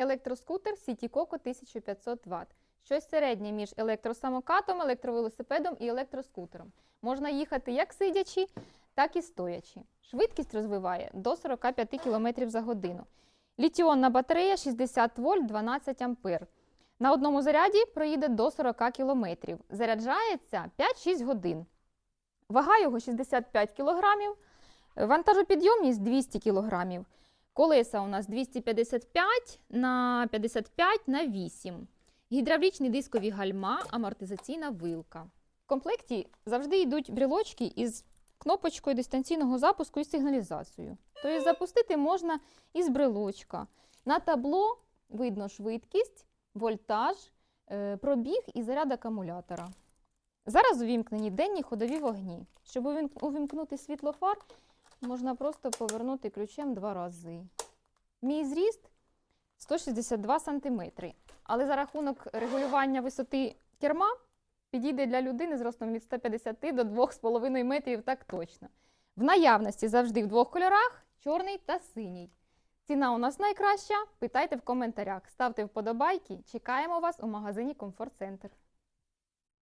Електроскутер Coco 1500 Вт. Щось середнє між електросамокатом, електровелосипедом і електроскутером. Можна їхати як сидячи, так і стоячи. Швидкість розвиває до 45 км за годину. Літіонна батарея 60 вольт 12 ампер. На одному заряді проїде до 40 км. Заряджається 5-6 годин. Вага його 65 кг, вантажопідйомність 200 кг. Колеса у нас 255 на 55 на 8. Гідравлічні дискові гальма, амортизаційна вилка. В комплекті завжди йдуть брілочки із кнопочкою дистанційного запуску і сигналізацією. Тобто запустити можна із брелочка. На табло видно швидкість, вольтаж, е, пробіг і заряд акумулятора. Зараз увімкнені денні ходові вогні. Щоб увім- увімкнути світлофар, можна просто повернути ключем два рази. Мій зріст 162 см. Але за рахунок регулювання висоти керма підійде для людини з ростом від 150 до 2,5 метрів так точно. В наявності завжди в двох кольорах чорний та синій. Ціна у нас найкраща. Питайте в коментарях, ставте вподобайки. Чекаємо вас у магазині Комфорт Центр.